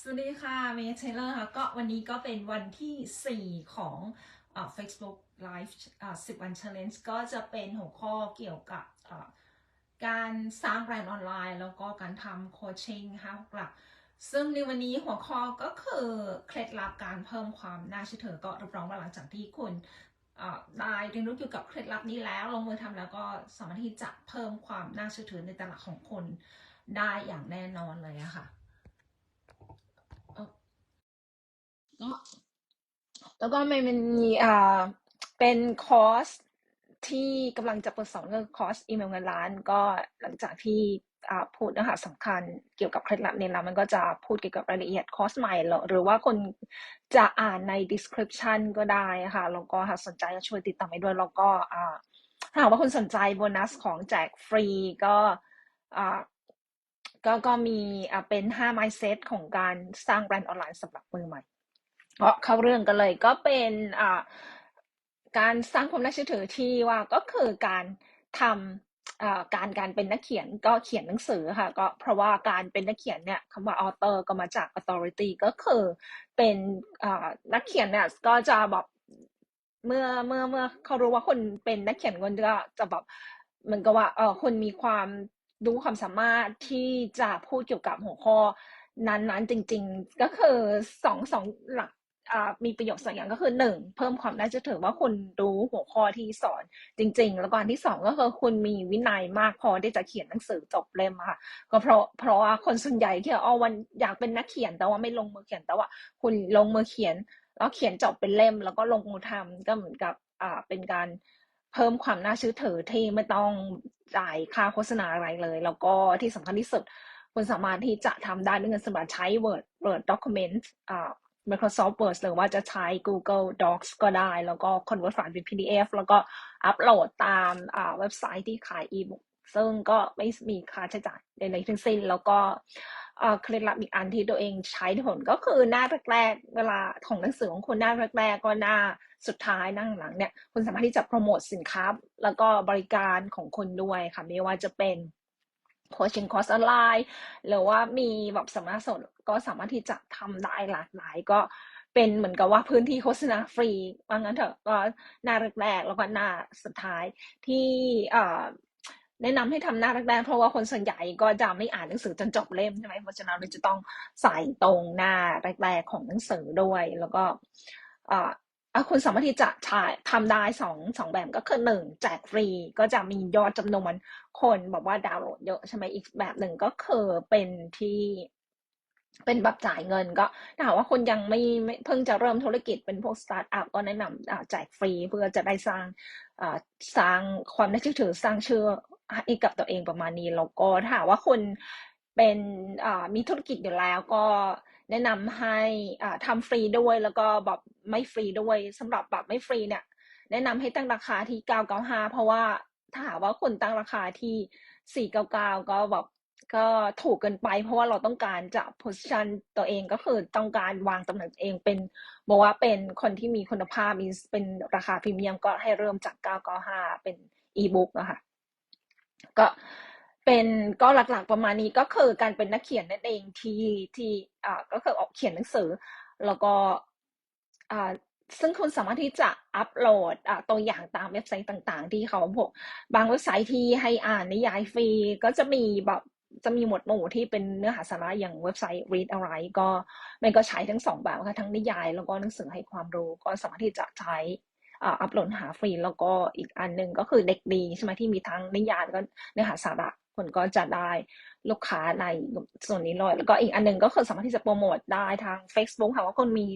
สวัสดีค่ะเมย์เทเลอร์ค่ะก็วันนี้ก็เป็นวันที่ 4 ของอ่า Facebook Live อ่า10วัน Challenge ก็จะเป็นหัวข้อเกี่ยวกับการสร้างแบรนด์ออนไลน์ แล้วก็การทำโคชชิ่งค่ะหลักซึ่งในวันนี้หัวข้อก็คือเคล็ดลับการเพิ่มความน่าเชื่อถือก็รับรองว่าหลังจากที่คุณได้เรียนรู้เกี่ยวกับเคล็ดลับนี้แล้ว ลงมือทำแล้วก็สามารถที่จะเพิ่มความน่าเชื่อถือในตลาดของคุณได้อย่างแน่นอนเลยอะค่ะ ก็ แล้วก็มันมีอ่าเป็นคอร์สที่กำลังจะเปิดสอนก็คือคอร์สอีเมลเงินล้าน ก็หลังจากที่อ่าพูดเนื้อหาสำคัญเกี่ยวกับเคล็ดลับเนี่ยแล้วมันก็จะพูดเกี่ยวกับรายละเอียดคอร์สใหม่หรอหรือว่าคนจะอ่านใน description ก็ได้ค่ะแล้วก็หากสนใจก็ช่วยติดตามไปด้วย แล้วก็อ่าถ้าหากว่าคุณสนใจโบนัสของแจกฟรีก็อ่าก็ก็มีอ่าเป็น 5 mindset ของการสร้างแบรนด์ออนไลน์สำหรับมือใหม่ ก็เข้าเรื่องกันเลยก็เป็นการสร้างความน่าเชื่อถือที่ว่าก็คือการทำการการเป็นนักเขียนก็เขียนหนังสือค่ะก็เพราะว่าการเป็นนักเขียนเนี่ยคำว่า author ก็มาจาก authority ก็คือเป็นนักเขียนเนี่ยก็จะแบบเมื่อเมื่อเมื่อเขารู้ว่าคนเป็นนักเขียนคนก็จะแบบเหมือนกับว่าเออคนมีความรู้ความสามารถที่จะพูดเกี่ยวกับหัวข้อนั้นๆจริง ๆ ก็คือสองสองหลัก มีประโยชน์สองอย่างก็คือหนึ่งเพิ่มความน่าเชื่อถือว่าคุณรู้หัวข้อที่สอนจริง ๆ แล้วก็อันที่สองก็คือคุณมีวินัยมากพอที่จะเขียนหนังสือจบเล่มค่ะ ก็เพราะเพราะว่าคนส่วนใหญ่ที่อ๋อวันอยากเป็นนักเขียนแต่ว่าไม่ลงมือเขียนแต่ว่า คุณลงมือเขียน แล้วเขียนจบเป็นเล่ม แล้วก็ลงมือทำก็เหมือนกับอ่าเป็นการเพิ่มความน่าเชื่อถือที่ไม่ต้องจ่ายค่าโฆษณาอะไรเลย แล้วก็ที่สำคัญที่สุดคุณสามารถที่จะทำได้ด้วยเงินสำหรับใช้ Word Word Document อ่า Microsoft Word หรือว่าจะใช้ Google Docs ก็ได้ แล้วก็ convert ไฟล์เป็น PDF แล้วก็อัปโหลดตามเว็บไซต์ที่ขาย e-book ซึ่งก็ไม่มีค่าใช้จ่ายใดๆทั้งสิ้น แล้วก็เคล็ดลับอีกอันที่ตัวเองใช้ผลก็คือหน้าแรกๆเวลาของหนังสือของคุณหน้าแรกๆก็หน้าสุดท้ายหน้าหลังเนี่ยคุณสามารถที่จะโปรโมทสินค้า แล้วก็บริการของคุณด้วยค่ะไม่ว่าจะเป็น โคชชิ่งคอร์สออนไลน์หรือว่ามีแบบสัมมนาสดก็สามารถที่จะทำได้หลากหลายก็เป็นเหมือนกับว่าพื้นที่โฆษณาฟรีว่างั้นเถอะก็หน้าแรกๆแล้วก็หน้าสุดท้ายที่แนะนำให้ทำหน้าแรกๆเพราะว่าคนส่วนใหญ่ก็จะไม่อ่านหนังสือจนจบเล่มใช่ไหมเพราะฉะนั้นเราจะต้องใส่ตรงหน้าแรกๆของหนังสือด้วย แล้วก็ คุณสามารถที่จะถ่ายทำได้สองสองแบบก็คือหนึ่งแจกฟรี ก็จะมียอดจำนวนคนบอกว่าดาวน์โหลดเยอะใช่ไหมอีกแบบหนึ่งก็คือเป็นที่เป็นแบบจ่ายเงินก็ถ้าว่าคุณยังไม่ไม่เพิ่งจะเริ่มธุรกิจเป็นพวกสตาร์ทอัพก็แนะนำอ่าแจกฟรีเพื่อจะได้สร้างสร้างความน่าเชื่อถือสร้างชื่อให้กับตัวเองประมาณนี้แล้วก็ถ้าว่าคุณเป็นมีธุรกิจอยู่แล้วก็ แนะนำให้อ่าทำฟรีด้วยแล้วก็แบบไม่ฟรีด้วยสำหรับแบบไม่ฟรีเนี่ย แนะนำให้ตั้งราคาที่ 995 เพราะว่าถ้าหากว่าคุณตั้งราคาที่ 499 ก็แบบก็ถูกเกินไป เพราะว่าเราต้องการจะ position ตัวเองก็คือต้องการวางตำแหน่งเองเป็นบอกว่าเป็นคนที่มีคุณภาพมีเป็นราคาพรีเมียมก็ให้เริ่มจาก 995 เป็น e-book อะคะก็ เป็นก็หลักๆประมาณนี้ก็คือการเป็นนักเขียนนั่นเองที่ที่อ่าก็คือออกเขียนหนังสือ แล้วก็อ่าซึ่งคุณสามารถที่จะอัปโหลดอ่าตัวอย่างตามเว็บไซต์ต่าง ๆ ที่เขาพวกบางเว็บไซต์ที่ให้อ่านนิยายฟรีก็จะมีแบบจะมีหมวดหมู่ที่เป็นเนื้อหาสาระอย่างเว็บไซต์ read อะไรก็มันก็ใช้ทั้งสองแบบค่ะทั้งนิยาย แล้วก็หนังสือให้ความรู้ ก็สามารถที่จะใช้อ่าอัปโหลดหาฟรี แล้วก็อีกอันหนึ่งก็คือเด็กดีใช่ไหมที่มีทั้งนิยายก็เนื้อหาสาระ คนก็จะได้ลูกค้าในส่วนนี้เลยแล้วก็อีกอันหนึ่งก็คือสามารถที่จะโปรโมทได้ทาง Facebook ค่ะว่าคนมี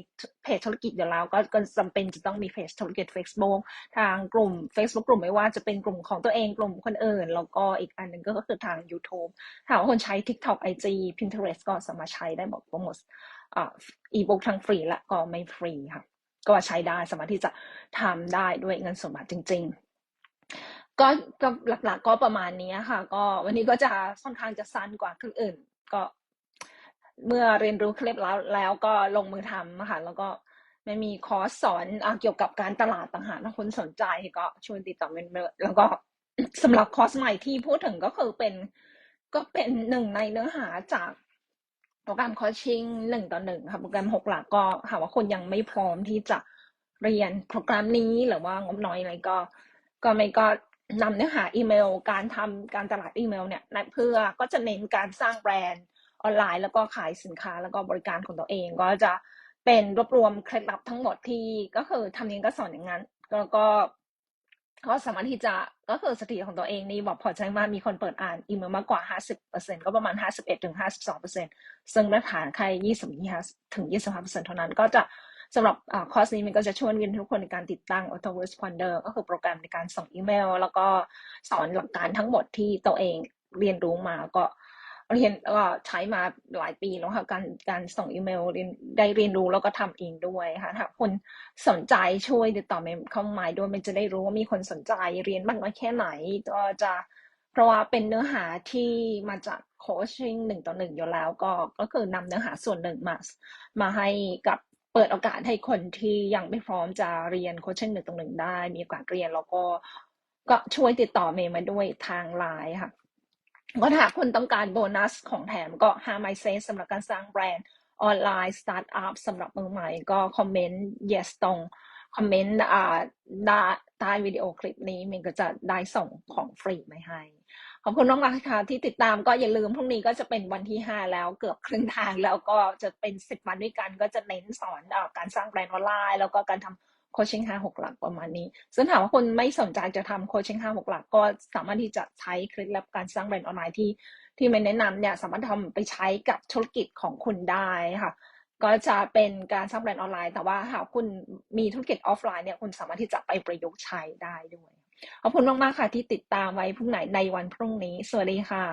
เพจธุรกิจอยู่แล้วก็ก็จำเป็นจะต้องมีเพจธุรกิจ Facebook ทางกลุ่ม Facebook กลุ่มไม่ว่าจะเป็นกลุ่มของตัวเองกลุ่มคนอื่น แล้วก็อีกอันหนึ่งก็คือทาง YouTube ถ้าว่าคนใช้ TikTok IG Pinterest ก็สามารถใช้ได้หมดโปรโมทอ่าอีบุ๊กทั้งฟรีและก็ไม่ฟรีค่ะ ก็ใช้ได้สามารถที่จะทำได้ด้วยเงินสมบัติจริง ๆ ก็ก็หลักๆก็ประมาณนี้ค่ะ ก็วันนี้ก็จะค่อนข้างจะสั้นกว่าคลิปอื่น ก็เมื่อเรียนรู้คลิปแล้วแล้วก็ลงมือทำค่ะ แล้วก็ไม่มีคอร์สสอนเกี่ยวกับการตลาดต่างหากถ้าคุณสนใจก็ชวยติดต่อเมนแล้วก็สำหรับคอร์สใหม่ที่พูดถึงก็คือเป็น ก็เป็นหนึ่งในเนื้อหาจากโปรแกรม coaching หนึ่งต่อหนึ่งค่ะโปรแกรมหกหลักก็หาว่าคนยังไม่พร้อมที่จะเรียนโปรแกรมนี้หรือว่างบน้อยอะไรก็ ก็ไม่ก็ นำเนื้อหาอีเมล การทำการตลาดอีเมลเนี่ยเพื่อก็จะเน้นการสร้างแบรนด์ออนไลน์ แล้วก็ขายสินค้าแล้วก็บริการของตัวเอง ก็จะเป็นรวบรวมเคล็ดลับทั้งหมดที่ก็คือทำเองก็สอนอย่างนั้นแล้วก็ก็สามารถที่จะก็คือสถิติของตัวเองนี่บอกพอใจมากมีคนเปิดอ่านอีเมลมากกว่า 50%ก็ประมาณ 51ถึง52%ซึ่งมาตรฐานใคร 20ถึง25%เท่านั้นก็จะ สำหรับคอร์สนี้มันก็จะชวนกันทุกคนในการติดตั้ง autoresponder ก็คือโปรแกรมในการส่งอีเมล แล้วก็สอนหลักการทั้งหมดที่ตัวเองเรียนรู้มาก็เรียนก็ใช้มาหลายปีแล้วค่ะการการส่งอีเมลเรียนได้เรียนรู้แล้วก็ทำเองด้วยค่ะถ้าคนสนใจช่วยติดต่อเมมเข้ามาด้วยมันจะได้รู้ว่ามีคนสนใจเรียนมากน้อยแค่ไหนก็จะเพราะว่าเป็นเนื้อหาที่มาจากโคชชิ่งหนึ่งต่อหนึ่งอยู่แล้วก็ก็คือนำเนื้อหาส่วนหนึ่งมามาให้กับ เปิดโอกาสให้คนที่ยังไม่พร้อมจะเรียนโคชชิ่งหนึ่งต่อหนึ่งได้ มีโอกาสเรียนแล้วก็ก็ช่วยติดต่อเมย์มาด้วยทางไลน์ค่ะ ก็ถ้าคุณต้องการโบนัสของแถมก็5 My Sense สำหรับการสร้างแบรนด์ออนไลน์สตาร์ทอัพสำหรับมือใหม่ก็คอมเมนต์ yes ตรงคอมเมนต์อ่าได้ใต้วิดีโอคลิปนี้มันก็จะได้ส่งของฟรีมาให้ ขอบคุณน้องรักค่ะที่ติดตามก็อย่าลืมพรุ่งนี้ก็จะเป็นวันที่ 5 แล้วเกือบครึ่งทางแล้วก็จะเป็น 10 วันด้วยกันก็จะเน้นสอนอการสร้างแบรนด์ออนไลน์ แล้วก็การทำโคชชิ่งห้าหกหลักประมาณนี้ ซึ่งถามว่าคนไม่สนใจจะทำโคชชิ่งห้าหกหลัก ก็สามารถที่จะใช้เคล็ดลับการสร้างแบรนด์ออนไลน์ที่ที่ไม่แนะนำเนี่ยสามารถทำไปใช้กับธุรกิจของคุณได้ค่ะก็จะเป็นการสร้างแบรนด์ออนไลน์ แต่ว่าหากคุณมีธุรกิจออฟไลน์เนี่ยคุณสามารถที่จะไปประยุกต์ใช้ได้ด้วย ขอบคุณมากๆค่ะที่ติดตามไว้พรุ่งไหนในวันพรุ่งนี้ สวัสดีค่ะ